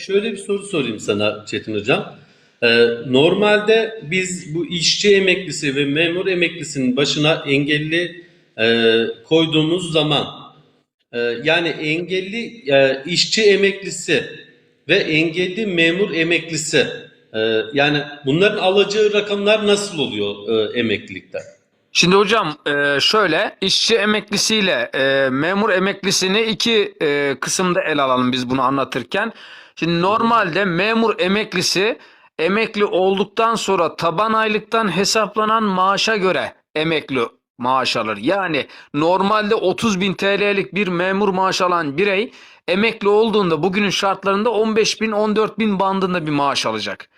şöyle bir soru sorayım sana Çetin Hocam. Ee, normalde biz bu işçi emeklisi ve memur emeklisinin başına engelli e, koyduğumuz zaman e, yani engelli e, işçi emeklisi ve engelli memur emeklisi e, yani bunların alacağı rakamlar nasıl oluyor e, emeklilikte? Şimdi hocam e, şöyle işçi emeklisiyle e, memur emeklisini iki e, kısımda ele alalım biz bunu anlatırken. Şimdi normalde memur emeklisi emekli olduktan sonra taban aylıktan hesaplanan maaşa göre emekli maaş alır. Yani normalde 30 bin TL'lik bir memur maaş alan birey emekli olduğunda bugünün şartlarında 15 bin 14 bin bandında bir maaş alacak.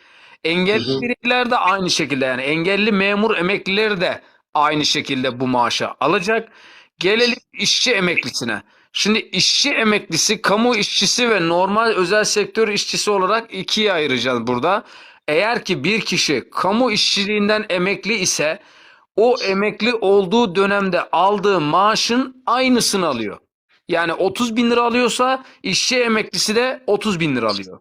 Engelli bireyler de aynı şekilde yani engelli memur emeklileri de aynı şekilde bu maaşı alacak. Gelelim işçi emeklisine. Şimdi işçi emeklisi, kamu işçisi ve normal özel sektör işçisi olarak ikiye ayıracağız burada. Eğer ki bir kişi kamu işçiliğinden emekli ise o emekli olduğu dönemde aldığı maaşın aynısını alıyor. Yani 30 bin lira alıyorsa işçi emeklisi de 30 bin lira alıyor.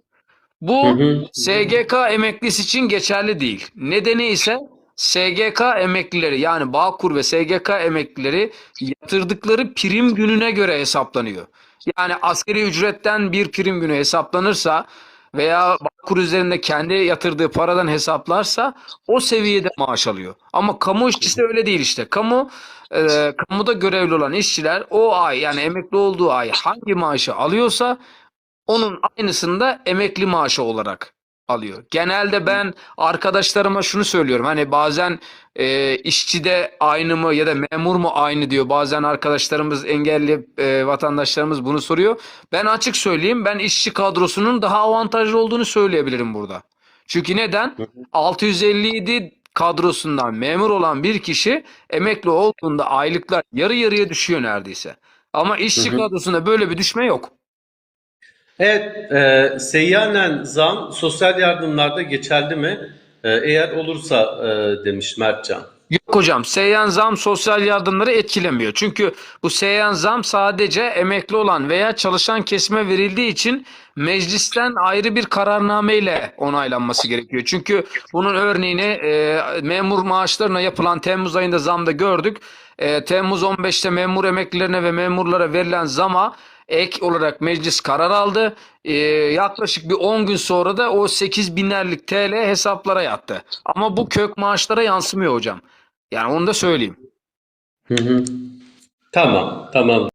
Bu. SGK emeklisi için geçerli değil. Nedeni ise SGK emeklileri yani Bağkur ve SGK emeklileri yatırdıkları prim gününe göre hesaplanıyor. Yani asgari ücretten bir prim günü hesaplanırsa veya Bağkur üzerinde kendi yatırdığı paradan hesaplarsa o seviyede maaş alıyor. Ama kamu işçisi öyle değil işte. Kamu e, kamuda görevli olan işçiler o ay yani emekli olduğu ay hangi maaşı alıyorsa onun aynısını da emekli maaşı olarak alıyor. Genelde ben arkadaşlarıma şunu söylüyorum. Hani bazen e, işçi de aynı mı ya da memur mu aynı diyor. Bazen arkadaşlarımız engelli e, vatandaşlarımız bunu soruyor. Ben açık söyleyeyim ben işçi kadrosunun daha avantajlı olduğunu söyleyebilirim burada. Çünkü neden? 657 kadrosundan memur olan bir kişi emekli olduğunda aylıklar yarı yarıya düşüyor neredeyse. Ama işçi kadrosunda böyle bir düşme yok. Evet, e, seyyanen zam sosyal yardımlarda geçerli mi? E, eğer olursa e, demiş Mertcan. Yok hocam seyyan zam sosyal yardımları etkilemiyor. Çünkü bu seyyan zam sadece emekli olan veya çalışan kesime verildiği için meclisten ayrı bir kararnameyle onaylanması gerekiyor. Çünkü bunun örneğini e, memur maaşlarına yapılan Temmuz ayında zamda gördük. E, Temmuz 15'te memur emeklilerine ve memurlara verilen zama ek olarak meclis karar aldı. E, yaklaşık bir 10 gün sonra da o 8 binlerlik TL hesaplara yattı. Ama bu kök maaşlara yansımıyor hocam. Yani onu da söyleyeyim. Hı hı. Tamam, tamam.